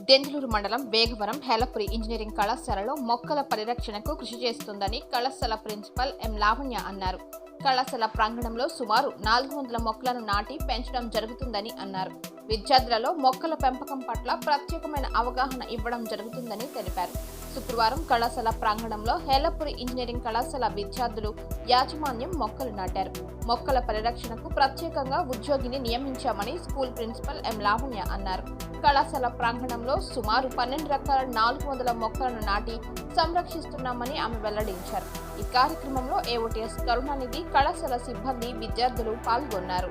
దెందులూరు మండలం వేగవరం హెలపురి ఇంజనీరింగ్ కళాశాలలో మొక్కల పరిరక్షణకు కృషి చేస్తుందని కళాశాల ప్రిన్సిపల్ ఎం లావణ్య అన్నారు. కళాశాల ప్రాంగణంలో సుమారు నాలుగు వందల మొక్కలను నాటి పెంచడం జరుగుతుందని అన్నారు. విద్యార్థులలో మొక్కల పెంపకం పట్ల ప్రత్యేకమైన అవగాహన ఇవ్వడం జరుగుతుందని తెలిపారు. శుక్రవారం కళాశాల ప్రాంగణంలో హేలపురి ఇంజనీరింగ్ కళాశాల విద్యార్థులు యాజమాన్యం మొక్కలు నాటారు. మొక్కల పరిరక్షణకు ప్రత్యేకంగా ఉద్యోగిని నియమించామని స్కూల్ ప్రిన్సిపల్ ఎం లావణ్య అన్నారు. కళాశాల ప్రాంగణంలో సుమారు పన్నెండు రకాల నాలుగు వందల మొక్కలను నాటి సంరక్షిస్తున్నామని ఆమె వెల్లడించారు. ఈ కార్యక్రమంలో ఏఓటీఎస్ కరుణానిధి కళాశాల సిబ్బంది విద్యార్థులు పాల్గొన్నారు.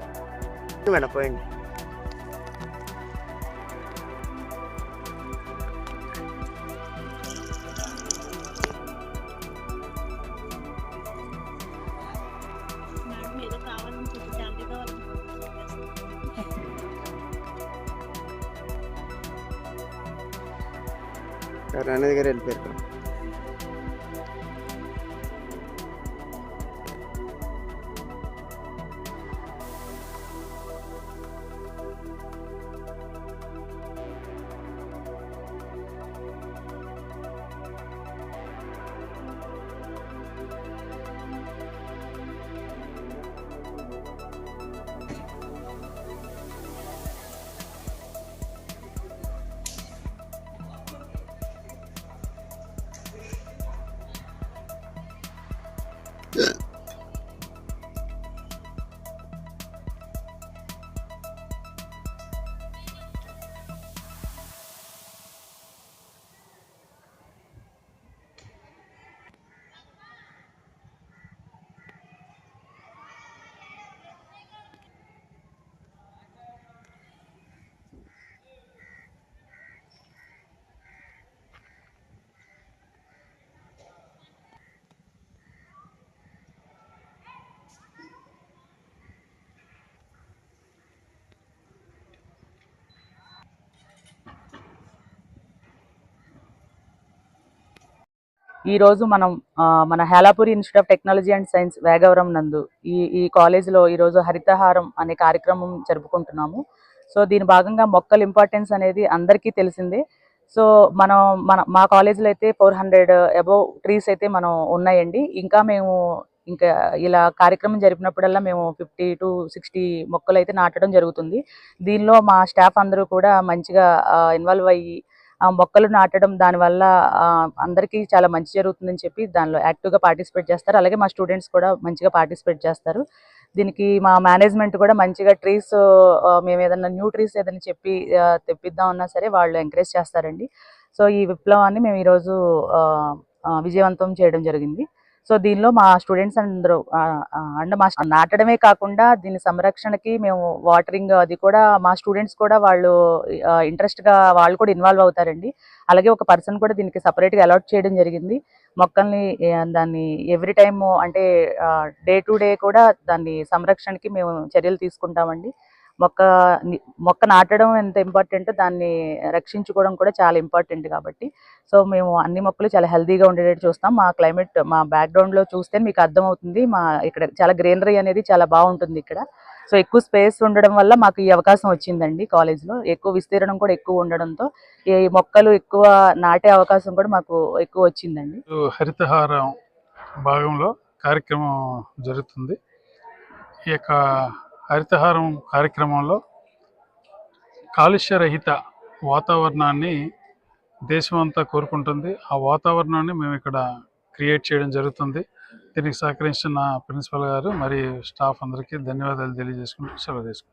రాణి గారు వెళ్ళిపోయారు ఈ ఈరోజు మనం మన Helapuri institute of technology and science Vegavaram నందు ఈ ఈ కాలేజీలో ఈరోజు హరితహారం అనే కార్యక్రమం జరుపుకుంటున్నాము. సో దీని భాగంగా మొక్కల ఇంపార్టెన్స్ అనేది అందరికీ తెలిసిందే. సో మనం మన మా కాలేజీలో అయితే ఫోర్ హండ్రెడ్ అబోవ్ ట్రీస్ అయితే మనం ఉన్నాయండి. ఇంకా మేము ఇంకా ఇలా కార్యక్రమం జరిపినప్పుడల్లా మేము ఫిఫ్టీ టు సిక్స్టీ మొక్కలు అయితే నాటడం జరుగుతుంది. దీనిలో మా స్టాఫ్ అందరూ కూడా మంచిగా ఇన్వాల్వ్ అయ్యి మొక్కలు నాటడం దానివల్ల అందరికీ చాలా మంచి జరుగుతుందని చెప్పి దానిలో యాక్టివ్గా పార్టిసిపేట్ చేస్తారు. అలాగే మా స్టూడెంట్స్ కూడా మంచిగా పార్టిసిపేట్ చేస్తారు. దీనికి మా మేనేజ్మెంట్ కూడా మంచిగా ట్రీస్ మేము ఏదైనా న్యూ ట్రీస్ ఏదైనా చెప్పి తెప్పిద్దాం అన్నా సరే వాళ్ళు ఎంకరేజ్ చేస్తారండి. సో ఈ విప్లవాన్ని మేము ఈరోజు విజయవంతం చేయడం జరిగింది. సో దీనిలో మా స్టూడెంట్స్ అందరూ అండ్ మా నాటడమే కాకుండా దీని సంరక్షణకి మేము వాటరింగ్ అది కూడా మా స్టూడెంట్స్ కూడా వాళ్ళు ఇంట్రెస్ట్గా వాళ్ళు కూడా ఇన్వాల్వ్ అవుతారండి. అలాగే ఒక పర్సన్ కూడా దీనికి సపరేట్గా అలాట్ చేయడం జరిగింది. మొక్కల్ని దాన్ని ఎవ్రీ టైమ్ అంటే డే టు డే కూడా దాన్ని సంరక్షణకి మేము చర్యలు తీసుకుంటామండి. మొక్క మొక్క నాటడం ఎంత ఇంపార్టెంట్ దాన్ని రక్షించుకోవడం కూడా చాలా ఇంపార్టెంట్ కాబట్టి. సో మేము అన్ని మొక్కలు చాలా హెల్తీగా ఉండేటట్టు చూస్తాం. మా క్లైమేట్ మా బ్యాక్గ్రౌండ్లో చూస్తే మీకు అర్థమవుతుంది. మా ఇక్కడ చాలా గ్రీనరీ అనేది చాలా బాగుంటుంది ఇక్కడ. సో ఎక్కువ స్పేస్ ఉండడం వల్ల మాకు ఈ అవకాశం వచ్చిందండి కాలేజ్లో ఎక్కువ విస్తీర్ణం కూడా ఎక్కువ ఉండడంతో ఈ మొక్కలు ఎక్కువ నాటే అవకాశం కూడా మాకు ఎక్కువ వచ్చిందండి. హరితహారం భాగంలో కార్యక్రమం జరుగుతుంది. ఈ యొక్క హరితహారం కార్యక్రమంలో కాలుష్య రహిత వాతావరణాన్ని దేశమంతా కోరుకుంటుంది. ఆ వాతావరణాన్ని మేము ఇక్కడ క్రియేట్ చేయడం జరుగుతుంది. దీనికి సహకరించిన ప్రిన్సిపల్ గారు మరియు స్టాఫ్ అందరికీ ధన్యవాదాలు తెలియజేసుకుంటూ సెలవు తీసుకుంటాం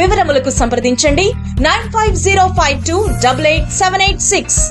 వివరములకు సంప్రదించండి. Nine five zero five two double eight seven eight six.